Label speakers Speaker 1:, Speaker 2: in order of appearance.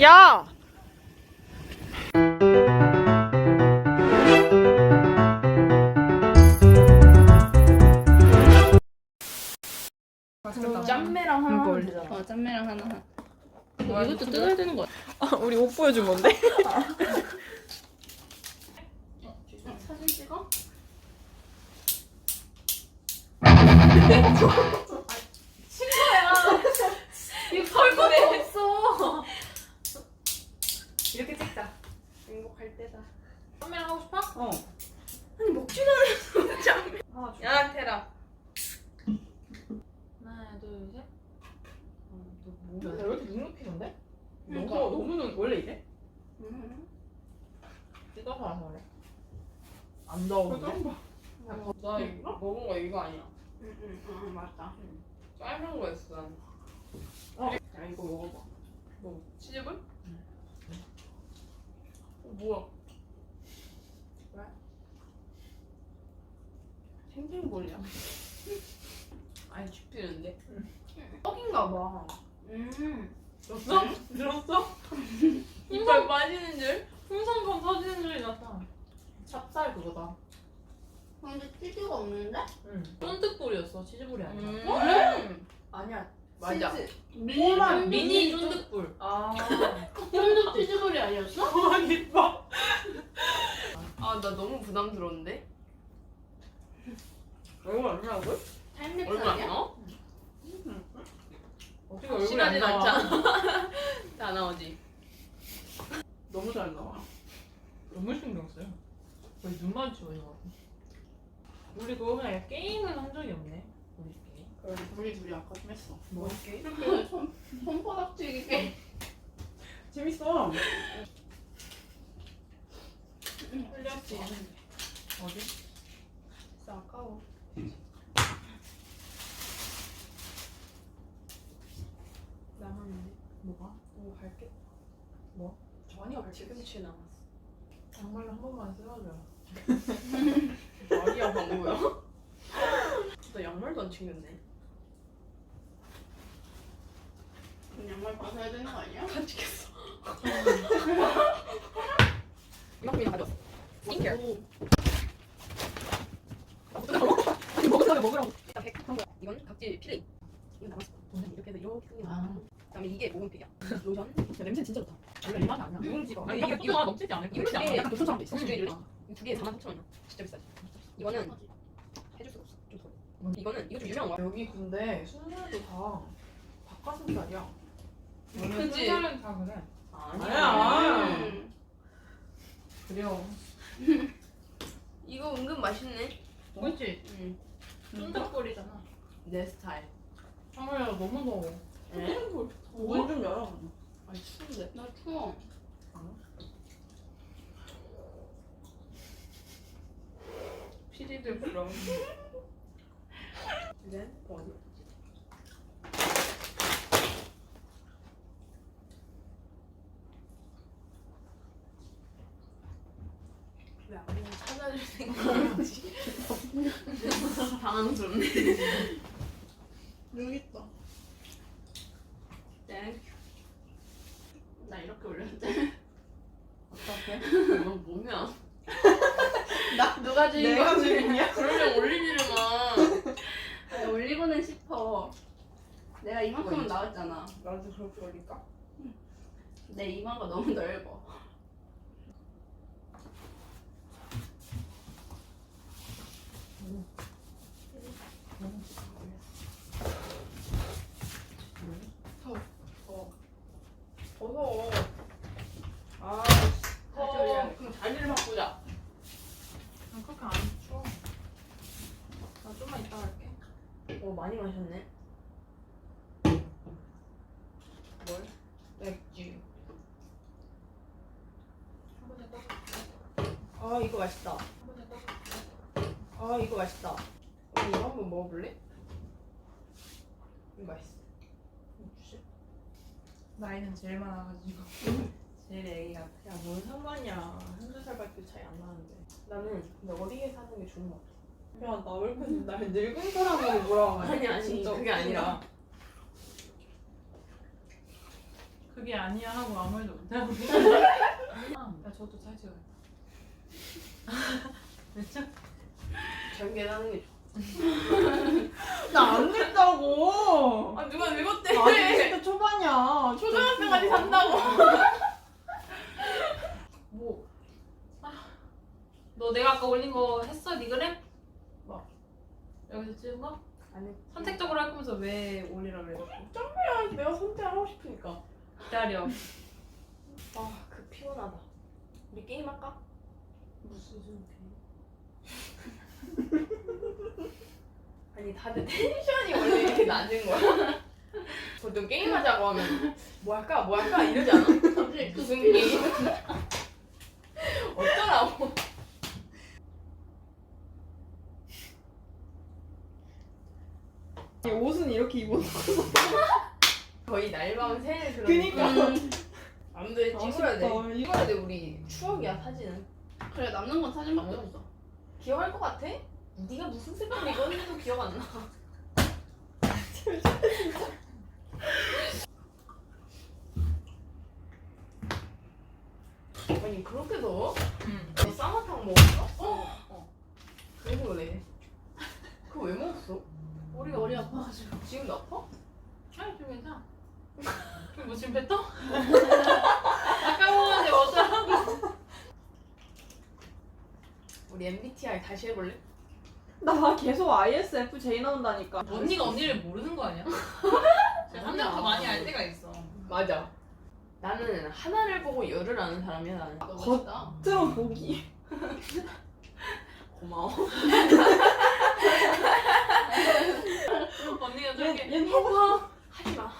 Speaker 1: 야!
Speaker 2: 짬매랑 하나 하면
Speaker 1: 이거
Speaker 2: 되잖아.
Speaker 3: 어, 짬매랑 하나 하나.
Speaker 2: 아,
Speaker 3: 이것도 뜯어야 되는 거야.
Speaker 1: 아, 우리 옷 보여준 건데?
Speaker 3: 사진 찍어?
Speaker 2: 이거 걸 것도 없어. 이렇게 찍자. 행복할 때다. 짬매랑 하고 싶어?
Speaker 1: 어.
Speaker 2: 아니 먹지도 않았어 짬매. 하나 줘.
Speaker 3: 야, 테라.
Speaker 2: 하나 둘 셋.
Speaker 1: 야, 왜 이렇게 눅눅해졌네?
Speaker 3: 그러니까.
Speaker 1: 너무, 너무는 원래 이래?
Speaker 3: 음.
Speaker 1: 뜯어서 와서 그래. 안 더운데?
Speaker 2: 나 이거 먹은 거 이거 아니야.
Speaker 3: 응, 응, 응, 맞다.
Speaker 2: 짧은 거였어. 난.
Speaker 1: 어.
Speaker 2: 야 이거 먹어봐. 뭐 치즈볼? 어, 뭐야? 왜? 생생볼이야. 아니 죽피는데. 떡인가 봐.
Speaker 3: 음.
Speaker 2: 들었어? 들었어? 이빨 빠지는 줄? 풍선껌 터지는 줄이 났다. 찹쌀 그거다.
Speaker 3: 근데 치즈가 없는데?
Speaker 1: 응. 쫀득볼이었어. 치즈볼이 아니야.
Speaker 2: 음.
Speaker 1: 아니야.
Speaker 2: 맞아.
Speaker 3: 미니
Speaker 1: 미니 쫀득볼. 아.
Speaker 3: 쫀득 치즈볼이 아니었어?
Speaker 1: 대박이다.
Speaker 2: 아나 너무 부담스러운데?
Speaker 1: 얼굴 안 나오고?
Speaker 3: 타임랩스
Speaker 2: 얼굴 안
Speaker 3: 아니야?
Speaker 2: 나와?
Speaker 1: 어떻게 얼굴이 안
Speaker 2: 실하진
Speaker 1: 나와?
Speaker 2: 않잖아. 다 나오지.
Speaker 1: 너무 잘 나와. 너무 신경 써요. 거의 눈 마주치고 있는 것 같아. 우리 그거 그냥 게임은 한 적이 없네. 우리끼리.
Speaker 3: 그래, 우리 둘이 아까 좀 했어.
Speaker 1: 뭐 게임?
Speaker 3: 손, 손바닥치기 게임.
Speaker 1: 재밌어. 흘렸지. 어디?
Speaker 2: 진짜 아까워. 남았는데.
Speaker 1: 뭐가?
Speaker 2: 오 갈게.
Speaker 1: 뭐?
Speaker 2: 전혀 갈치김치 남았어.
Speaker 1: 양말로 한 번만 쓸어줘.
Speaker 2: 말이야 방구야. 나 양말도 안 챙겼네.
Speaker 3: 양말 벗어야 되는 거 아니야?
Speaker 2: 다 챙겼어. 이만큼이나 가져왔어. 스킨케어. 먹으라고 먹으라고. 일단 백 한 거야. 이건 각질 필레이. 이건 남았어. 저는 이렇게 해서 이렇게 쓰는 거야.
Speaker 3: 아.
Speaker 2: 그다음에 이게. 로션.
Speaker 1: 야, 냄새 진짜 좋다. 원래 이 맛이 아니야.
Speaker 2: 누룽지가.
Speaker 1: 아니, 이게 이거 넘치지?
Speaker 2: 이거 두 개, 약간 교촌처럼도 있어.
Speaker 1: 응.
Speaker 2: 두 개, 개에 4만 3천 원이야. 진짜 비싸지. 이거는 해줄 수가 없어. 좀 더. 이거는 이거 좀 유명한 거야.
Speaker 1: 여기 근데 순살도 다 닭가슴살이야.
Speaker 2: 그치?
Speaker 1: 순살은 다 그래.
Speaker 2: 아니야.
Speaker 3: 음.
Speaker 1: 그래요.
Speaker 2: 이거 은근 맛있네.
Speaker 1: 그렇지?
Speaker 2: 응.
Speaker 1: 쫀득거리잖아.
Speaker 2: 내 스타일.
Speaker 1: 상우야 너무 더워.
Speaker 2: 에?
Speaker 1: 문좀 열어.
Speaker 2: 아니 추운데.
Speaker 3: 나 추워.
Speaker 2: 피디들 부러워. 왜 찾아줄? 당황스럽네.
Speaker 3: 여기 있다.
Speaker 2: 땡.
Speaker 3: 나 이렇게 올렸대.
Speaker 2: 어떡해? 너 뭐냐?
Speaker 3: 주인
Speaker 1: 내가
Speaker 3: 거지?
Speaker 1: 주인이야?
Speaker 2: 그러면 올리지를 마.
Speaker 3: 아니, 올리고는 싶어. 내가 이만큼은
Speaker 2: 뭐야?
Speaker 3: 나왔잖아.
Speaker 1: 나도 그렇게 올릴까?
Speaker 3: 내 이마가 너무 넓어.
Speaker 2: 어서. 아,
Speaker 3: 다시 올려.
Speaker 2: 그럼 자리를 바꾸자.
Speaker 1: 난 그렇게 안 추워. 나 좀만 이따 갈게.
Speaker 2: 오, 많이 마셨네. 뭘? 맥주. 아, 이거 맛있다. 아, 이거 맛있다. 어, 이거 한번 먹어볼래? 이거 맛있어.
Speaker 1: 나이는 제일 많아가지고. 제일 애기 같아. 야, 뭔 상관이야. 한두 살밖에 차이 안 나는데.
Speaker 2: 나는 근데 어디에 사는 게 좋은 것 같아.
Speaker 1: 야, 나 왜 이렇게 날 늙은 사람으로 뭐라고 하냐.
Speaker 2: 아니, 아니, 그게. 아니라.
Speaker 1: 그게 아니야 하고 아무 말도 못하고 아, 야 저도 잘 찍어요 됐죠?
Speaker 2: 전개하는 게
Speaker 4: 나안 냈다고.
Speaker 2: 좋아. 아 누가 읽었대?
Speaker 4: 나 아직 20대 초반이야.
Speaker 2: 초등학생까지 산다고.
Speaker 1: 뭐 아, 너 내가 아까 올린 거 했어? 니 그램? 뭐 여기서 찍은 거?
Speaker 2: 아니
Speaker 1: 선택적으로 할 거면서 왜 올리라 그래
Speaker 2: 아, 내가 선택하고 싶으니까.
Speaker 1: 기다려
Speaker 2: 아 그 피곤하다. 우리 게임 할까?
Speaker 1: 무슨
Speaker 2: 아니 다들 텐션이 원래 이렇게 낮은 거야. 보통 게임하자고 하면 뭐 할까 뭐 할까 이러지 않아? 무슨 게임? 어쩌라고?
Speaker 4: 옷은 이렇게 입어.
Speaker 2: 거의 날밤 새는 그런.
Speaker 4: 그니까.
Speaker 2: 음. 아무튼 찍어야 돼.
Speaker 4: 아쉽다.
Speaker 2: 찍어야 돼 우리 추억이야 사진은.
Speaker 3: 그래 남는 건 사진밖에
Speaker 2: 어.
Speaker 3: 없어.
Speaker 2: 기억할 것 같아? 네가 무슨 색깔 입었는지도 기억 안 나. 아니 그렇게 더워?
Speaker 1: 응
Speaker 2: 너 쌍화탕 먹었어?
Speaker 1: 어.
Speaker 2: 그래서 그래. 그거 왜 먹었어?
Speaker 1: 머리가
Speaker 3: 머리
Speaker 1: 아파.
Speaker 3: 아파가지고.
Speaker 2: 지금도 아파?
Speaker 1: 아니 좀 괜찮아 그뭐 지금 뱉어? 아까 먹었는데 어쩌라고
Speaker 2: 우리 MBTI 다시 해볼래?
Speaker 4: 나 계속 ISFJ 나온다니까.
Speaker 1: 언니가 언니를 모르는 거 아니야? 한명 더 많이 알 때가 있어
Speaker 2: 맞아. 나는 하나를 보고 열을 아는 사람이야 나는.
Speaker 3: 너
Speaker 4: 겉-
Speaker 3: 멋있다.
Speaker 4: 들어 보기.
Speaker 2: 고마워.
Speaker 4: 해봐.
Speaker 2: 하지 마,